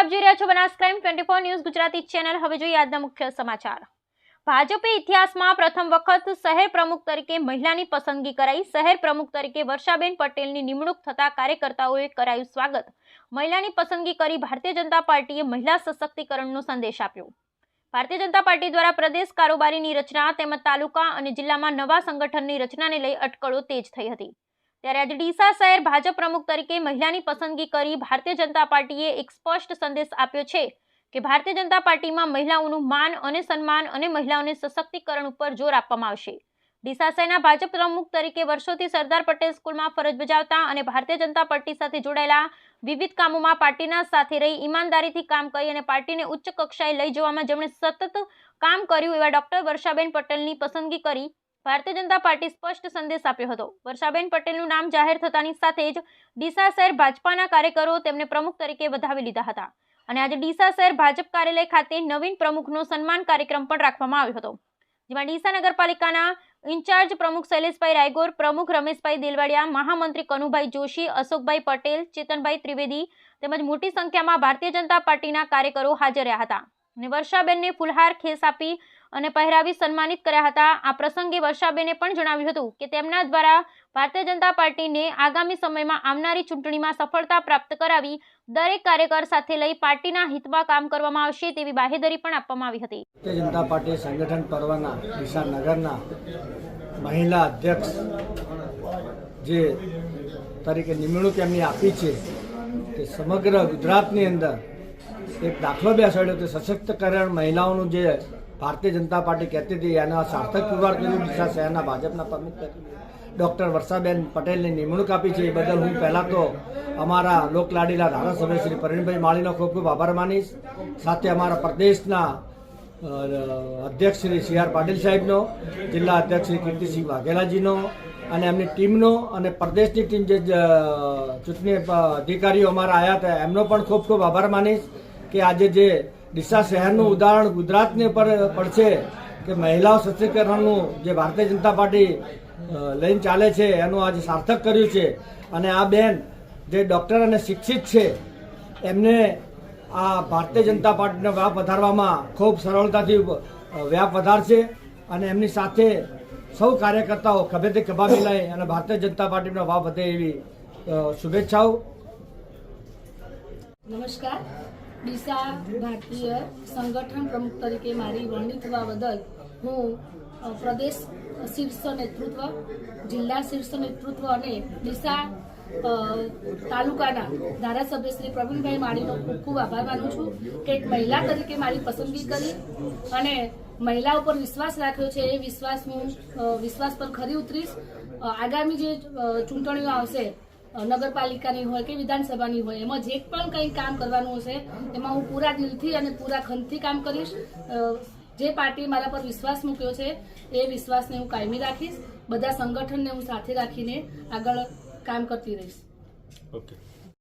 આપ જોઈ રહ્યા છો Banas crime twenty four news Gujarati channel. હવે જોઈએ આજના મુખ્ય સમાચાર. ભાજપે ઇતિહાસમાં પ્રથમ વખત શહેર પ્રમુખ તરીકે મહિલાની પસંદગી કરાઈ. શહેર પ્રમુખ તરીકે વર્ષાબેન પટેલની નિમણૂક થતા કાર્યકર્તાઓએ કરાયું સ્વાગત. મહિલાની પસંદગી કરી ભારતીય જનતા પાર્ટીએ મહિલા સશક્તિકરણનો સંદેશ આપ્યો. ભારતીય જનતા પાર્ટી દ્વારા પ્રદેશ કારોબારીની રચના તેમજ તાલુકા અને જિલ્લામાં નવા સંગઠનની રચનાને લઈ અટકળો તેજ થઈ હતી. ત્યારે આજે ડીસા શહેર ભાજપ પ્રમુખ તરીકે મહિલાની પસંદગી કરી ભારતીય જનતા પાર્ટીએ એક સ્પષ્ટ સંદેશ આપ્યો છે કે ભારતીય જનતા પાર્ટીમાં મહિલાઓનું માન અને સન્માન અને મહિલાઓને સશક્તિકરણ ઉપર જોર આપવામાં આવશે. ડીસા શહેરના ભાજપ પ્રમુખ તરીકે વર્ષોથી સરદાર પટેલ સ્કૂલમાં ફરજ બજાવતા અને ભારતીય જનતા પાર્ટી સાથે જોડાયેલા વિવિધ કામોમાં પાર્ટીના સાથે રહી ઈમાનદારીથી કામ કરી અને પાર્ટીને ઉચ્ચ કક્ષાએ લઈ જવામાં જેમણે સતત કામ કર્યું એવા ડોક્ટર વર્ષાબેન પટેલની પસંદગી કરી ભારતીય જનતા પાર્ટી સ્પષ્ટ સંદેશ આપ્યો હતો. વર્ષાબેન પટેલનું નામ જાહેર થતાની સાથે જ ડીસા શહેર ભાજપાના કાર્યકરો તેમને પ્રમુખ તરીકે વધાવી લીધા હતા. અને આજે ડીસા શહેર ભાજપ કાર્યાલય ખાતે નવીન પ્રમુખનો સન્માન કાર્યક્રમ પણ રાખવામાં આવ્યો હતો. જેમાં ડીસા નગરપાલિકાના ઇન્ચાર્જ પ્રમુખ શૈલેષભાઈ રાયગોર, પ્રમુખ રમેશભાઈ દેલવાડિયા, મહામંત્રી કનુભાઈ જોશી, અશોકભાઈ પટેલ, ચેતનભાઈ ત્રિવેદી તેમજ મોટી સંખ્યામાં ભારતીય જનતા પાર્ટીના કાર્યકરો હાજર રહ્યા હતા. અને વર્ષાબેનને ફુલહાર ખેસ આપી અને પહેરાવી સન્માનિત કર્યા હતા. આ પ્રસંગે વર્ષાબેને પણ જણાવ્યું હતું કે તેમના દ્વારા ભારતીય જનતા પાર્ટીને આગામી સમયમાં આવનારી ચૂંટણીમાં સફળતા પ્રાપ્ત કરાવી દરેક કાર્યકર સાથે લઈ પાર્ટીના હિતમાં કામ કરવામાં આવશે તેવી બાહેધરી પણ આપવામાં આવી હતી. ભારતીય જનતા પાર્ટી સંગઠન પર્વના વિશાનગરના મહિલા અધ્યક્ષ જે તરીકે નિમણૂક એમની આપી છે તે સમગ્ર ગુજરાતની અંદર એક દાખલો બેસાડ્યો કે સશક્તિકરણ મહિલાઓનું જે ભારતીય જનતા પાર્ટી કહેતી હતી, એના સાર્થક પુરવાર કર્યું. ડીસા શહેરના ભાજપના પ્રમુખ ડૉક્ટર વર્ષાબેન પટેલની નિમણૂક આપી છે. એ બદલ હું પહેલાં તો અમારા લોકલાડીલા ધારાસભ્ય શ્રી પ્રવીણભાઈ માળીનો ખૂબ ખૂબ આભાર માનીશ. સાથે અમારા પ્રદેશના અધ્યક્ષ શ્રી સી આર પાટીલ સાહેબનો, જિલ્લા અધ્યક્ષ શ્રી કીર્તિસિંહ વાઘેલાજીનો અને એમની ટીમનો અને પ્રદેશની ટીમ જે ચૂંટણી અધિકારીઓ અમારા આવ્યા હતા, એમનો પણ ખૂબ ખૂબ આભાર માનીશ કે આજે જે ડીસા શહેરનું ઉદાહરણ ગુજરાતની પર પડશે કે મહિલાઓ સશક્તિકરણનું જે ભારતીય જનતા પાર્ટી લઈને ચાલે છે, એનું આજે સાર્થક કર્યું છે. અને આ બેન જે ડૉક્ટર અને શિક્ષિત છે, એમને આ ભારતીય જનતા પાર્ટીનો વ્યાપ વધારવામાં ખૂબ સરળતાથી વ્યાપ વધારશે અને એમની સાથે સૌ કાર્યકર્તાઓ ખભેથી ખભા મિલાય અને ભારતીય જનતા પાર્ટીનો ભાવ વધે એવી શુભેચ્છાઓ. નમસ્કાર. ડીસા ભારતીય સંગઠન પ્રમુખ તરીકે મારી વરણી થવા બદલ હું પ્રદેશ શીર્ષ નેતૃત્વ, જિલ્લા શીર્ષ નેતૃત્વ અને ડીસા તાલુકાના ધારાસભ્ય શ્રી પ્રવીણભાઈ માળીનો ખૂબ ખૂબ આભાર માનું છું કે એક મહિલા તરીકે મારી પસંદગી કરી અને મહિલા ઉપર વિશ્વાસ રાખ્યો છે. એ વિશ્વાસ હું વિશ્વાસ પર ખરી ઉતરીશ. આગામી જે ચૂંટણીઓ આવશે નગરપાલિકાની હોય કે વિધાનસભાની હોય, એમાં જે પણ કંઈ કામ કરવાનું હશે, એમાં હું પૂરા દિલથી અને પૂરા ખંતથી કામ કરીશ. જે પાર્ટીએ મારા પર વિશ્વાસ મૂક્યો છે, એ વિશ્વાસને હું કાયમી રાખીશ. બધા સંગઠનને હું સાથે રાખીને આગળ કામ કરતી રહીશ. ઓકે